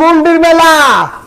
মুন্ডির মেলা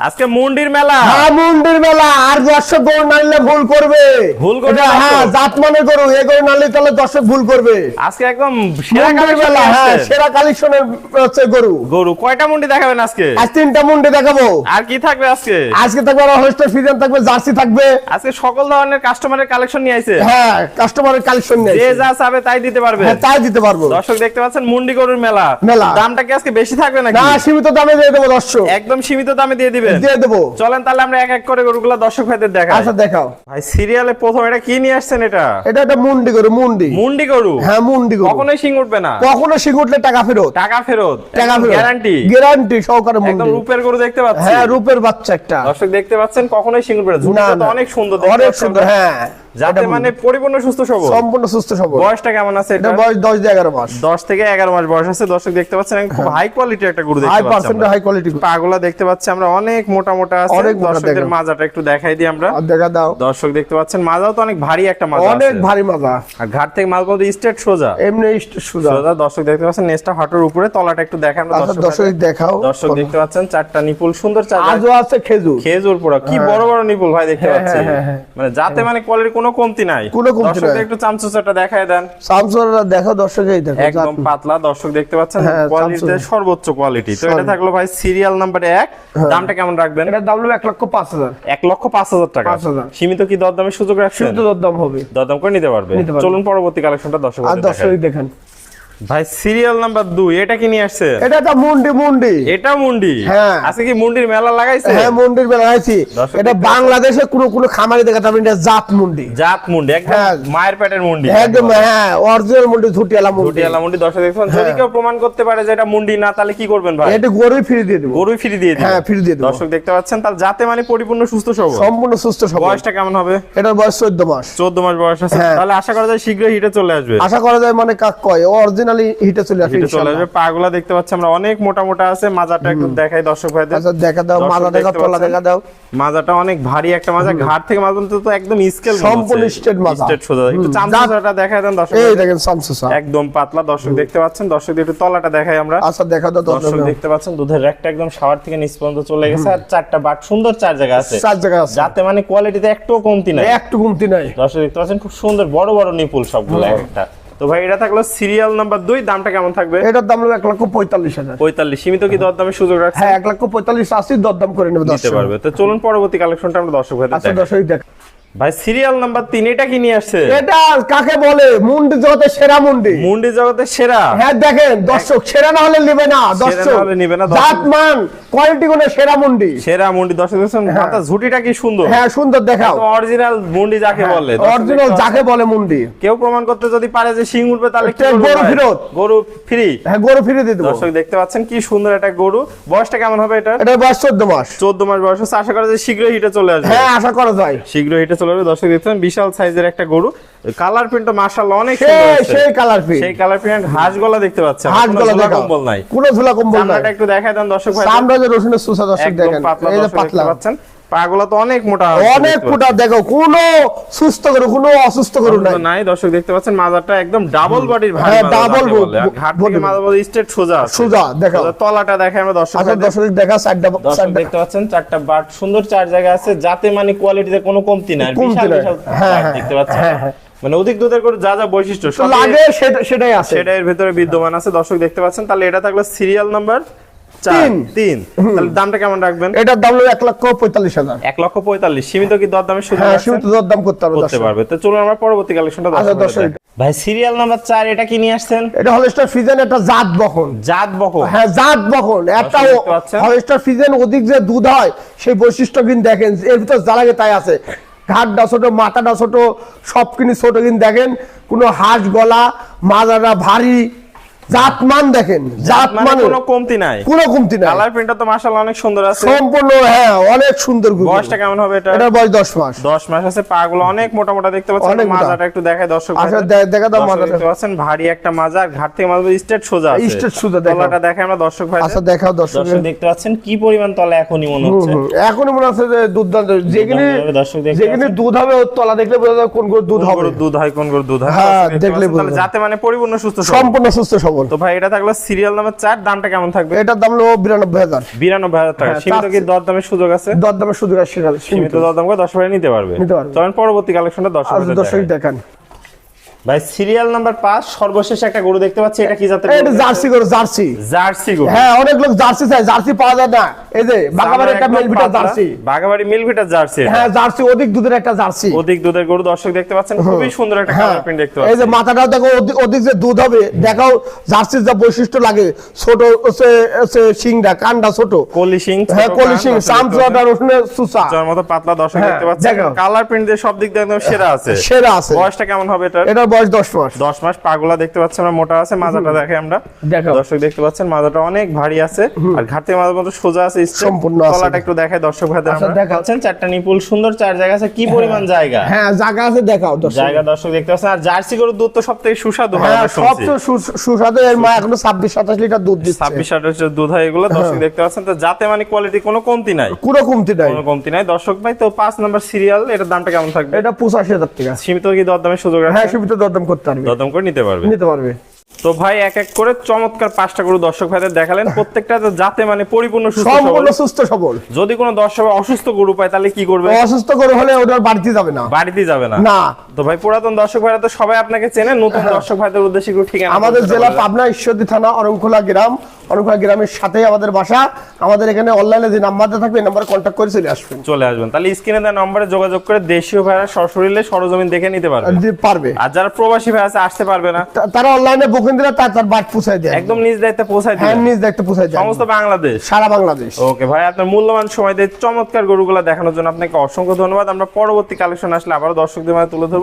আজকে মুন্ডির মেলা। হ্যাঁ মুন্ডির মেলা। আর দর্শক গরু নাড়লে ভুল করবে। ভুল করবে? হ্যাঁ জাত মানে গরু। এ গরু নাড়লে তাহলে দর্শক ভুল করবে। আজকে একদম সেরা মুন্ডির মেলা হ্যাঁ। সেরা কালেকশনের হচ্ছে গরু। গরু কয়টা মুন্ডি দেখাবেন আজকে? আজ তিনটা মুন্ডি দেখাবো। আর কি থাকবে আজকে? আজকে থাকবে হলস্টার ফিজান থাকবে জার্সি থাকবে। আজকে সকল ধরনের কাস্টমারের কালেকশন নিয়ে আইছে। হ্যাঁ কাস্টমারের কালেকশন নেই যে যা চাবে তাই দিতে পারবে। হ্যাঁ তাই দিতে পারব। দর্শক দেখতে পাচ্ছেন মুন্ডি গরুর মেলা। মেলা। দামটা কি আজকে বেশি থাকবে নাকি? না সীমিত দামে দিয়ে দেবো দর্শক। একদম সীমিত দামে দিয়ে দিবেন? দিয়ে দেবো। চলেন তাহলে আমরা এক এক করে গরুগুলো দর্শক ভাইদের দেখাই। আচ্ছা দেখাও। ভাই সিরিয়ালে প্রথম এটা কি নিয়ে আসছেন এটা? এটা একটা মুন্ডি গরু মুন্ডি। মুন্ডি গরু? হ্যাঁ মুন্ডি গরু। কখনোই সিং উঠবে না। কখনো সিং উঠলে টাকা ফেরত। টাকা ফেরত। টাকা ফেরত। গ্যারান্টি। গ্যারান্টি সহকারে একদম রূপের গরু দেখতে পাচ্ছেন হ্যাঁ রূপের বাচ্চা একটা। দর্শক দেখতে পাচ্ছেন কখনোই সিং উঠবে না। অনেক সুন্দর অনেক সুন্দর হ্যাঁ। যাতে মানে পরিপূর্ণ সুস্থ সবল। সম্পূর্ণ সুস্থ সবল। বয়সটা কেমন আছে এটা বয়স দশ দিয়ে এগারো মাস। দশ থেকে এগারো মাস বয়স আছে দর্শক দেখতে পাচ্ছেন খুব হাই কোয়ালিটির একটা গরু হাই দেখতে পাচ্ছি পার্সেন্ট হাই কোয়ালিটি পাগুলা দেখতে পাচ্ছি আমরা অনেক মোটা মোটা আছে। অনেক দর্শকদের মাজাটা একটু দেখাই দিই আমরা। দেখা দাও। দর্শক দেখতে পাচ্ছেন মাজাও তো অনেক ভারী একটা মাজা অনেক ভারী মাজা। আর ঘাট থেকে বলতে স্ট্রেট সোজা। এমনি সুদা সোজা। দর্শক দেখতে পাচ্ছেন নেসটা হাঁটুর উপরে তলাটা একটু দেখেন আমরা আচ্ছা দর্শক দেখাও। দর্শক দেখতে পাচ্ছেন চারটা নিপুল সুন্দর চার আজও আছে খেজুর। খেজুর পুরো কি বড় বড় নিপুল ভাই দেখতে পাচ্ছেন হ্যাঁ, হ্যাঁ, মানে যাতে মানে কোয়ালিটির কোনো কমতি নাই। কোনো কমতি নাই। একটু চামচুচাটা দেখায় দেন। সামসুরা দেখো দর্শকই দেখো একদম পাতলা দর্শক দেখতে পাচ্ছেন? হ্যাঁ, কোয়ালিটিতে সর্বোচ্চ কোয়ালিটি তো এটা থাকল ভাই সিরিয়াল নাম্বার 1 দামটা কেমন রাখবেন? এটা দাম হলো এক লক্ষ পাঁচ হাজার। এক লক্ষ পাঁচ হাজার টাকা। 5,000 সীমিত কি দরদামের সুযোগ রাখছেন? সীমিত দাম হবে। দরদাম করে নিতে পারবে। নিতে পারবে। চলুন পরবর্তী কালেকশনটা দর্শক আর দর্শক দেখেন। ভাই সিরিয়াল নাম্বার দুই এটা কি নিয়ে আসছে? এটা একটা মুন্ডি মুন্ডি। এটা মুন্ডি? হ্যাঁ। আজকে কি মুন্ডির মেলা লাগাইছে? হ্যাঁ মুন্ডির আছি দর্শক এটা বাংলাদেশে কোনো কোনো খামারি দেখা যাবে এটা জাত মুন্ডি। জাত মুন্ডি একদম হ্যাঁ। মায়ের পেটের মুন্ডি। একদম হ্যাঁ অরিজিনাল মুন্ডি ঝুটিয়ালা মুন্ডি। ঝুটিয়ালা মুন্ডি দর্শক দেখছেন যদি হ্যাঁ। কেউ প্রমাণ করতে পারে যে এটা মুন্ডি না তাহলে কি করবেন ভাই? এটা গরুই ফিরে দিয়ে দেবো। গরুই ফ্রি দিয়ে দিবেন হ্যাঁ, free দিয়ে দেবো। দর্শক দেখতে পাচ্ছেন তার যাতে মানে পরিপূর্ণ সুস্থ সবল। সম্পূর্ণ সুস্থ সবল। বয়সটা কেমন হবে? এটার বয়স চোদ্দ মাস। চোদ্দ মাস বয়স আছে। হ্যাঁ। তাহলে আশা করা যায় শীঘ্রই হিটে চলে আসবে। আশা করা যায় মানে কাক কয় অরিজিনালি হিটে চলে আসবে চলে। আসবে। পাগুলা দেখতে পাচ্ছি আমরা অনেক মোটা মোটা আছে মাজাটা একটু দেখাই দর্শক ভাইদের। আচ্ছা দেখা দাও মাথা দেখা তলা দেখা দাও। মাজাটা অনেক ভারী একটা মাজা ঘাট থেকে মাছ তো একদম স্কেল সম্পূর্ণ straight মাজা। স্ট্রেট সোজা। একটু চামচাটা দেখায় দেন দর্শক এই দেখেন একদম পাতলা দর্শক দেখতে পাচ্ছেন। দর্শক একটু তলাটা দেখাই আমরা। আচ্ছা দেখা দাও দর্শক দেখতে পাচ্ছেন দুধের র্যাকটা একদম শাওয়ার থেকে নিচ পর্যন্ত চলে গেছে। আর চারটা বাট সুন্দর চার জায়গা আছে। চার জায়গা আছে। যাতে মানে কোয়ালিটিতে একটু কমতি নাই। একটু কমতি নাই। দর্শক দেখতে পাচ্ছেন খুব সুন্দর বড় বড় নিপুল সবগুলো এক একটা। তো ভাই এটা থাকল সিরিয়াল নাম্বার দুই দামটা কেমন থাকবে? এটার দাম হলো এক লক্ষ পঁয়তাল্লিশ হাজার। পঁয়তাল্লিশ সীমিত কি দরদামের সুযোগ রাখছে হ্যাঁ এক লক্ষ পঁয়তাল্লিশ আশি দরদাম করে নেবে দিতে পারবে। তো চলুন পরবর্তী কালেকশনটা আমরা দর্শক ভাইদের আচ্ছা দর্শক দেখ ভাই সিরিয়াল নাম্বার তিন এটা কি নিয়ে আসছে? এটা কাকে বলে? মুন্ডি জগতের সেরা মুন্ডি। মুন্ডি জগতের সেরা? হ্যাঁ দেখেন দর্শক সেরা না হলে নিবে না দর্শক। হলে নিবে না। জাত মান কোয়ালিটি গুলো সেরা মুন্ডি। সেরা মুন্ডি দর্শক দেখছেন মাথা ঝুটিটা কি সুন্দর? হ্যাঁ সুন্দর দেখাও। অরিজিনাল মুন্ডি যাকে বলে অরিজিনাল যাকে বলে মুন্ডি। কেউ প্রমাণ করতে যদি পারে যে শিং উঠবে তাহলে কি গরু? ফেরত। গরু ফ্রি হ্যাঁ গরু ফিরে দিয়ে দেবো। দর্শক দেখতে পাচ্ছেন কি সুন্দর একটা গরু। বয়সটা কেমন হবে এটা এটা বয়স চোদ্দ মাস। চোদ্দ মাস বয়স আশা করা যায় শীঘ্রই হিটে চলে আসবে। হ্যাঁ আশা করা যায়। শীঘ্রই হিটে চলে আসবে। দর্শক দেখছেন বিশাল সাইজের একটা গরু। কালার প্রিন্টটা মাশাআল্লাহ অনেক সুন্দর সেই কালার প্রিন্ট সেই কালার প্রিন্ট হাঁস গলা দেখতে পাচ্ছেন। হাঁস গলা ঝোলা কম্বল নাই। কোনো ঝোলা কম্বল নাই। একটু দেখায় দেন দর্শক ভাই। সামরাজের রসুনের সুসা দর্শক দেখেন। এই যে পাতলা। পাচ্ছেন। পাগুলা তো অনেক মোটা অনেক ফুটা দেখো কোনো সুস্থ গরু কোনো অসুস্থ গরু নাই। নাই দর্শক দেখতে পাচ্ছেন মাজারটা একদম ডাবল বডির ভারী মাজা double যাকে বলে। আর bo- ঘাট থেকে মাজা বলে স্ট্রেট সোজা আছে। সোজা। সোজা তলাটা দেখে আমরা দর্শক আচ্ছা দর্শক দেখা চারটা দর্শক দেখতে পাচ্ছেন চারটা বাট সুন্দর চার জায়গা আছে যাতে মানে কোয়ালিটিতে কোনো কমতি নাই। আর বিশাল বিশাল হ্যাঁ, হ্যাঁ, দেখতে পাচ্ছেন। হ্যাঁ। মানে অধিক দুধের করে যা যা বৈশিষ্ট্য লাগে সেটাই আছে। সেটা এর ভেতরে বিদ্যমান আছে। দর্শক দেখতে পাচ্ছেন তাহলে এটা থাকল সিরিয়াল নাম্বার তিন। তিন। তাহলে দামটা কেমন রাখবেন? এটার দাম হলো এক লক্ষ পঁয়তাল্লিশ হাজার। এক লক্ষ পঁয়তাল্লিশ। সীমিত কি দরদামের হ্যাঁ সীমিত দাম করতে পারবে করতে পারবে। তো চলুন আমরা পরবর্তী কালেকশনটা আচ্ছা, দর্শক। দর্শক। ভাই সিরিয়াল নাম্বার চার এটা কি নিয়ে আসছেন? এটা হলস্টার ফিজেন একটা জাত বহন। জাত বকো হ্যাঁ জাত বহন। একটা হলস্টার ফিজেন অধিক যে দুধ হয় সেই বৈশিষ্ট্য কিন্তু দেখেন। এর ভিতর তাই আছে। ঘাটটা ছোট মাথাটা ছোট সব কিনি ছোট কিন্তু দেখেন। কোনো হাঁস গলা মাজারা ভারী জাত মান দেখেন জাত মানে মানে কোনো কমতি নাই। কোনো কমতি নাই। কালার প্রিন্টটা তো মাশাআল্লাহ অনেক সুন্দর আছে। সম্পূর্ণ হ্যাঁ অনেক সুন্দর। বয়সটা কেমন হবে এটা? এটার বয়স দশ মাস। দশ মাস আছে পা গুলো অনেক মোটা মোটা দেখতে পাচ্ছেন। মাজাটা একটু দেখায় দর্শক আচ্ছা, দেখা দাও মাজাটা। দেখতে পাচ্ছেন ভারী একটা মাজা আর ঘাট থেকে মাজা স্ট্রেট সোজা আছে। Straight সোজা দেখাও। তলাটা দেখে আমরা দর্শক ভাই আচ্ছা দেখাও দর্শক দেখতে পাচ্ছেন কি পরিমাণ তলা এখনই মনে হচ্ছে? এখনই মনে হচ্ছে যে দুর্দান্ত। যেখানে হবে, দর্শক দেখতে যেখানে দুধ হবে ওর তলা দেখলে বোঝা যাবে কোন গরুর দুধ হবে। দুধ হয় কোন গরুর দুধ হয়। হ্যাঁ, দেখলে বোঝা যাতে মানে পরিপূর্ণ সুস্থ সম্পূর্ণ সুস্থ তো ভাই এটা থাকল সিরিয়াল নাম্বার চার দামটা কেমন থাকবে? এটার দাম হলো বিরানব্বই হাজার। বিরানব্বই হাজার টাকা। সীমিত কি চাচ্ছি। সুযোগ আছে? দর সুযোগ আছে সীমিত সীমিত। করে দশ ভাই নিতে পারবে। চলেন পরবর্তী কালেকশনটা দশ আর দর্শক দেখান। ভাই সিরিয়াল নাম্বার পাঁচ সর্বশেষ একটা গরু দেখতে পাচ্ছি। এটা কি জাতের এটা? জার্সি গরু জার্সি। জার্সি গরু। হ্যাঁ অনেক লোক জার্সি চায় জার্সি পাওয়া যায় না। এই যে বাগাবাড়ি একটা একদম জার্সি। বাঘাবাড়ি মিলভিটার জার্সি হ্যাঁ জার্সি অধিক দুধের একটা জার্সি। অধিক দুধের গরু দর্শক দেখতে পাচ্ছেন খুবই সুন্দর একটা হ্যাঁ। কালার প্রিন্ট দেখতে এই যে মাথাটাও দেখো অধিক- অধিক যে দুধ হবে দেখাও জার্সির যা বৈশিষ্ট্য লাগে। ছোট হচ্ছে হচ্ছে শিংটা কানটা ছোট। কলি সিং হ্যাঁ কলি শিং সামসুয়াটা রসুনের সুসা। যার মতো পাতলা দর্শক দেখতে পাচ্ছেন। কালার প্রিন্ট দিয়ে সব দিক দিয়ে একদম সেরা আছে। সেরা আছে। বয়সটা কেমন হবে এটা এটার বয়স দশ মাস। দশ মাস পাগুলা দেখতে পাচ্ছেন আমরা মোটা আছে মাজাটা দেখে আমরা। দর্শক দেখতে পাচ্ছেন মাজাটা অনেক ভারী আছে। আর ঘাটতে মাজার মতো সোজা আছে। সম্পূর্ণ তলাটা একটু দেখায় দর্শক ভাইদের আচ্ছা, আমরা। দেখাও। চারটা নিপুল সুন্দর চার জায়গা আছে। কি পরিমাণ জায়গা? হ্যাঁ জায়গা আছে দেখাও দর্শক। জায়গা দর্শক দেখতে পাচ্ছেন। আর জার্সি গরুর দুধ তো সুস্বাদু হয় হ্যাঁ সবচেয়ে সুস্বাদু এর মা এখনও ছাব্বিশ সাতাশ লিটার দুধ দিচ্ছে। দুধ হয় এগুলো হ্যাঁ। দর্শক দেখতে পাচ্ছেন। তো যাতে মানে কোয়ালিটি কোনো কমতি নাই। কোনো কমতি নাই। কোনো কমতি নাই। দর্শক ভাই তো পাঁচ নাম্বার সিরিয়াল এটার দামটা কেমন থাকবে? এটা পঁচাশি হাজার টাকা। সীমিত কি দরদামের সুযোগ হ্যাঁ সীমিত দরদাম করতে পারবে। দরদাম করে নিতে পারবে। নিতে পারবে। তো ভাই এক এক করে চমৎকার পাঁচটা গরু দর্শক ভাইদের দেখালেন। প্রত্যেকটা যাতে মানে পরিপূর্ণ। সম্পূর্ণ সুস্থ সবল। যদি কোনো দর্শক অসুস্থ গরু পায় তাহলে কি করবে? অসুস্থ গরু হলে ওটার বাড়িতে যাবে না। বাড়িতে যাবে না। না তো ভাই পুরাতন দর্শক ভাইরা তো সবাই আপনাকে চেনে নতুন দর্শক ভাইদের উদ্দেশ্যে একটু ঠিকানা আমাদের জেলা পাবনা ঈশ্বরদী থানা অরংখোলা গ্রাম। অরংখোলা গ্রামের সাথেই আমাদের বাসা। আমাদের এখানে অনলাইনে যে নাম্বারটা থাকবে এই নাম্বারে কন্ট্যাক্ট করে চলে আসবেন। চলে আসবেন। তাহলে স্ক্রিনে দেওয়া নম্বরে যোগাযোগ করে দেশীয় ভাইরা সশরীরে সরজমিন দেখে নিতে পারবে। পারবে। আর যারা প্রবাসী ভাই আছে আসতে পারবে না। তারা অনলাইনে বুকিং দিলে তার তার বাট পুষাই দেয়। একদম নিজ দায়িত্বে পৌঁছায় হ্যাঁ নিজ দেখতে পুষাই দেয়। সমস্ত বাংলাদেশ। সারা বাংলাদেশ। ওকে ভাই আপনার মূল্যবান সময় দিয়ে চমৎকার গরুগুলো দেখানোর জন্য আপনাকে অসংখ্য ধন্যবাদ। আমরা পরবর্তী কালেকশন আসলে আবারও দর্শকদের মাঝে তুলে ধরবো।